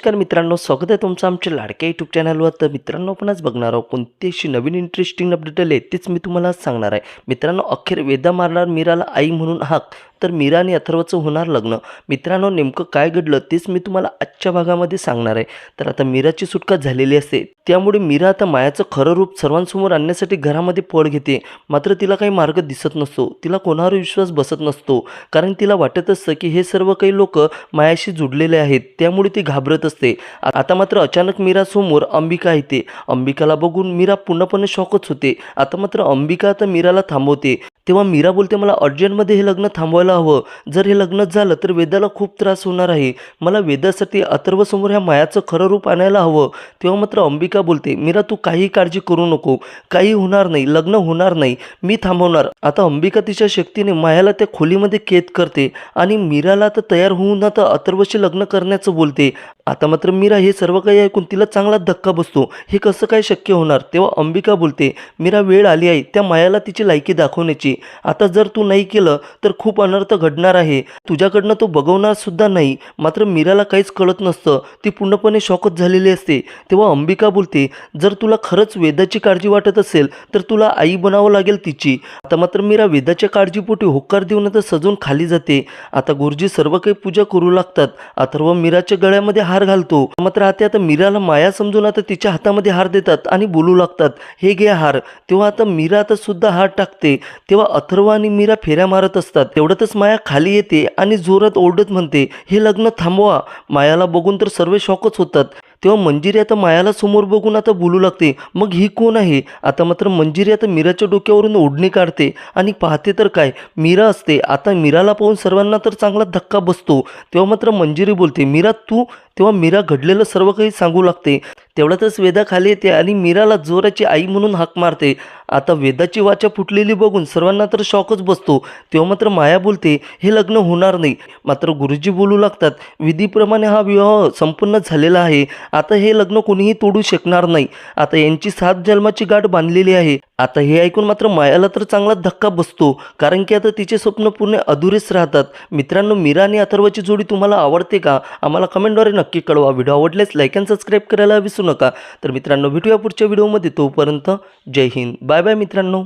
नमस्कार मित्रांनो स्वागत आहे तुमचं आमच्या लाडक्या यूट्यूब चॅनलवर तर मित्रांनो आपण आज बघणार आहोत कोणती अशी नवीन इंटरेस्टिंग अपडेट आले तेच मी तुम्हाला सांगणार आहे. मित्रांनो अखेर वेदा मारणार मीराला आई म्हणून हाक. तर मीरा आणि अथर्वचं होणार लग्न. मित्रांनो नेमकं काय घडलं तेच मी तुम्हाला आजच्या भागामध्ये सांगणार आहे. तर आता मीराची सुटका झालेली असते. त्यामुळे मीरा आता मायाचं खरं रूप सर्वांसमोर आणण्यासाठी घरामध्ये पळ घेते. मात्र तिला काही मार्ग दिसत नसतो. तिला कोणावर विश्वास बसत नसतो. कारण तिला वाटत असतं की हे सर्व काही लोक मायाशी जुडलेले आहेत. त्यामुळे ती घाबरत असते. आता मात्र अचानक मीरासमोर अंबिका येते. अंबिकाला बघून मीरा पूर्णपणे शॉकच होते. आता मात्र अंबिका आता मीराला थांबवते. तेव्हा मीरा बोलते मला अर्जंटमध्ये हे लग्न थांबवायला हवं. जर हे लग्न झालं तर वेदाला खूप त्रास होणार आहे. मला वेदासाठी अथर्वसमोर ह्या मायाचं खरं रूप आणायला हवं. तेव्हा मात्र अंबिका बोलते मीरा तू काही काळजी करू नको. काही होणार नाही. लग्न होणार नाही. मी थांबवणार. आता अंबिका तिच्या शक्तीने मायाला त्या खोलीमध्ये कैद करते आणि मीराला तर तयार होऊन आता अथर्वशी लग्न करण्याचं बोलते. आता मात्र मीरा हे सर्व काही ऐकून तिला चांगला धक्का बसतो. हे कसं काय शक्य होणार? तेव्हा अंबिका बोलते मीरा वेळ आली आहे. त्या मायाला तिची लायकी दाखवण्याची. आता जर तू नाही केलं तर खूप अनर्थ घडणार आहे. तुझ्याकडनं तो बघवणार सुद्धा नाही. मात्र मीराला काहीच कळत नसतं. ती पूर्णपणे शॉकच झालेली असते. तेव्हा अंबिका बोलते जर तुला खरंच वेदाची काळजी वाटत असेल तर तुला आई बनावं लागेल तिची. आता मात्र मीरा वेदाच्या काळजीपोटी होकार देऊन आता सजून खाली जाते. आता गुरुजी सर्व काही पूजा करू लागतात. अथर्व मीराच्या गळ्यामध्ये हार घालतो. मात्र आता आता मीराला माया समजून आता तिच्या हातामध्ये हार देतात आणि बोलू लागतात हे घे हार. तेव्हा आता मीरा आता सुद्धा हार टाकते. तेव्हा अथर्व आणि मीरा फेऱ्या मारत असतात. तेवढ्यातच माया खाली येते आणि जोरात ओरडत म्हणते हे लग्न थांबवा. मायाला बघून तर सर्व शॉकच होतात. तेव्हा मंजिरी आता मायाला समोर बघून आता बोलू लागते मग ही कोण आहे? आता मात्र मंजिरी आता मीराच्या डोक्यावरून ओढणी काढते. आणि पाहते तर काय मीरा असते. आता मीराला पाहून सर्वांना तर चांगला धक्का बसतो. तेव्हा मात्र मंजिरी बोलते मीरा तू तेव्हा मीरा घडलेलं सर्व काही सांगू लागते. तेवढ्यातच वेदा खाली येते आणि मीराला जोराची आई म्हणून हाक मारते. आता वेदाची वाचा फुटलेली बघून सर्वांना तर शॉकच बसतो. तेव्हा मात्र माया बोलते हे लग्न होणार नाही. मात्र गुरुजी बोलू लागतात विधीप्रमाणे हा विवाह संपन्न झालेला आहे. आता हे लग्न कोणीही तोडू शकणार नाही. आता यांची सात जन्माची गाठ बांधलेली आहे. आता हे ऐकून मात्र मायाला तर चांगला धक्का बसतो कारण की आता तिचे स्वप्न पूर्ण अधुरेच राहतात. मित्रांनो मीरा आणि अथर्वची जोडी तुम्हाला आवडते का? आम्हाला कमेंटद्वारे नक्की कळवा. व्हिडिओ आवडल्यास लाईक अँड सबस्क्राईब करायला विसरू नका. तर मित्रांनो भेटूया पुढच्या व्हिडिओमध्ये. तोपर्यंत जय हिंद. बाय बाय मित्रांनो.